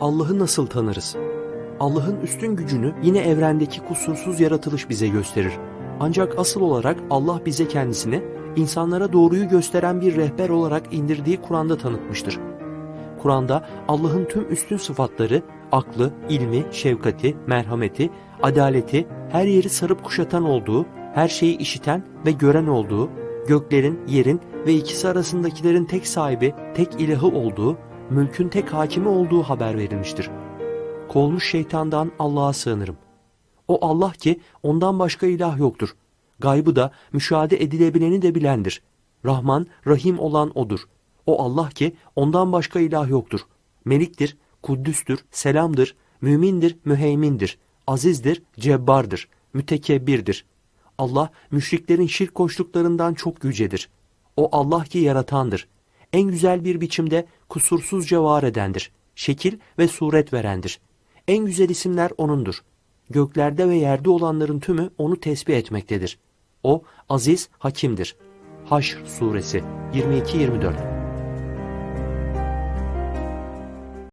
Allah'ı nasıl tanırız? Allah'ın üstün gücünü yine evrendeki kusursuz yaratılış bize gösterir. Ancak asıl olarak Allah bize kendisini insanlara doğruyu gösteren bir rehber olarak indirdiği Kur'an'da tanıtmıştır. Kur'an'da Allah'ın tüm üstün sıfatları, aklı, ilmi, şefkati, merhameti, adaleti, her yeri sarıp kuşatan olduğu, her şeyi işiten ve gören olduğu, göklerin, yerin ve ikisi arasındakilerin tek sahibi, tek ilahı olduğu, mülkün tek hakimi olduğu haber verilmiştir. Kovulmuş şeytandan Allah'a sığınırım. O Allah ki ondan başka ilah yoktur. Gaybı da müşahede edilebileni de bilendir. Rahman, Rahim olan O'dur. O Allah ki ondan başka ilah yoktur. Meliktir, Kuddüstür, Selamdır, Mümindir, Müheymindir, Azizdir, Cebbardır, Mütekebbirdir. Allah müşriklerin şirk koştuklarından çok yücedir. O Allah ki yaratandır. En güzel bir biçimde kusursuzca var edendir. Şekil ve suret verendir. En güzel isimler O'nundur. Göklerde ve yerde olanların tümü O'nu tesbih etmektedir. O aziz, hakimdir. Haşr suresi 22-24